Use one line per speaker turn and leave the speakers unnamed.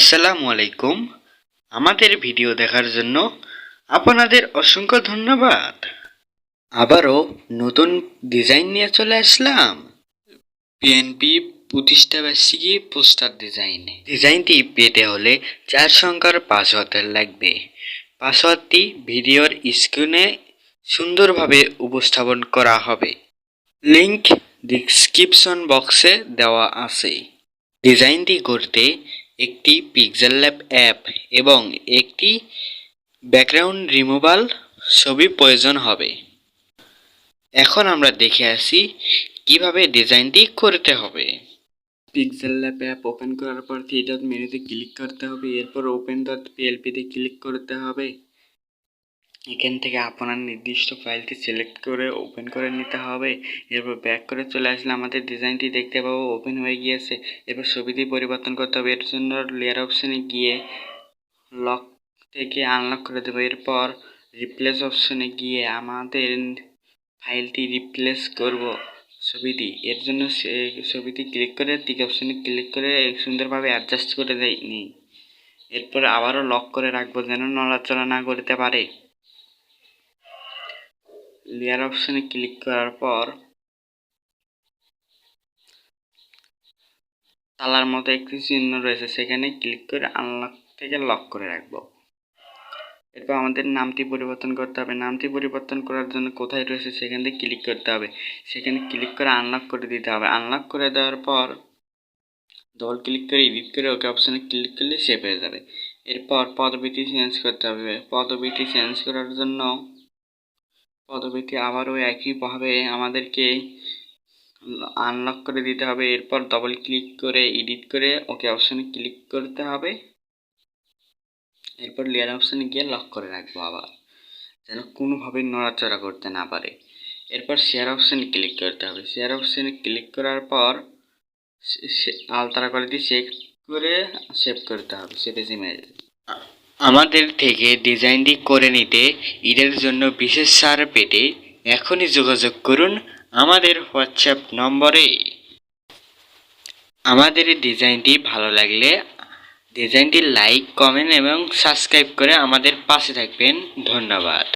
আসসালামু আলাইকুম। আমাদের ভিডিও দেখার জন্য আপনাদের অসংখ্য ধন্যবাদ। আবারও নতুন ডিজাইন নিয়ে চলে আসলাম। বিএনপি প্রতিষ্ঠা বার্ষিকী পোস্টার ডিজাইন। ডিজাইনটি পেতে হলে চার সংখ্যার পাসওয়ার্ড লাগবে। পাসওয়ার্ডটি ভিডিওর স্ক্রিনে সুন্দরভাবে উপস্থাপন করা হবে। লিংক ডিসক্রিপশন বক্সে দেওয়া আছে। ডিজাইনটি করতে একটি পিক্সেল ল্যাব অ্যাপ এবং একটি ব্যাকগ্রাউন্ড রিমুভাল ছবি প্রয়োজন হবে। এখন আমরা দেখে আসি কীভাবে ডিজাইনটি করতে হবে। পিক্সেল ল্যাব অ্যাপ ওপেন করার পর থ্রি ডট মেনুতে ক্লিক করতে হবে, এরপর ওপেন ডট পিএলপিতে ক্লিক করতে হবে। এখান থেকে আপনার নির্দিষ্ট ফাইলটি সিলেক্ট করে ওপেন করে নিতে হবে। এরপর ব্যাক করে চলে আসলে আমাদের ডিজাইনটি দেখতে পাবো, ওপেন হয়ে গিয়েছে। এরপর ছবিটি পরিবর্তন করতে হবে এর জন্য লেয়ার অপশানে গিয়ে লক থেকে আনলক করে দেবো। এরপর রিপ্লেস অপশানে গিয়ে আমাদের ফাইলটি রিপ্লেস করব ছবিটি। এর জন্য ছবিটি ক্লিক করে টিক অপশানে ক্লিক করে সুন্দরভাবে অ্যাডজাস্ট করে দেয় নিই এরপর আবারও লক করে রাখব যেন নড়াচড়া না করতে পারে। লেয়ার অপশানে ক্লিক করার পর তালার মতো একটি চিহ্ন রয়েছে, সেখানে ক্লিক করে আনলক থেকে লক করে রাখব। এরপর আমাদের নামটি পরিবর্তন করতে হবে। নামটি পরিবর্তন করার জন্য কোথায় রয়েছে সেখান থেকে ক্লিক করতে হবে। সেখানে ক্লিক করে আনলক করে দিতে হবে। আনলক করে দেওয়ার পর ডবল ক্লিক করে এডিট করে ওকে অপশানে ক্লিক করলে সেভ হয়ে যাবে। এরপর পদবিটি চেঞ্জ করতে হবে। পদবিটি চেঞ্জ করার জন্য পদবিটি আবারও একইভাবে আমাদেরকে আনলক করে দিতে হবে। এরপর ডবল ক্লিক করে এডিট করে ওকে অপশানে ক্লিক করতে হবে। এরপর লেয়ার অপশানে গিয়ে লক করে রাখব আবার, যেন কোনোভাবেই নড়াচড়া করতে না পারে। এরপর শেয়ার অপশানে ক্লিক করতে হবে। শেয়ার অপশানে ক্লিক করার পর আলতারা কোয়ালিটি চেক করে সেভ করতে হবে। সেভ ইমেজ আমাদের থেকে ডিজাইনটি করে নিতে ঈদের জন্য বিশেষ সার পেতে এখনই যোগাযোগ করুন আমাদের হোয়াটসঅ্যাপ নম্বরে। আমাদের ডিজাইনটি ভালো লাগলে ডিজাইনটি লাইক কমেন্ট এবং সাবস্ক্রাইব করে আমাদের পাশে থাকবেন। ধন্যবাদ।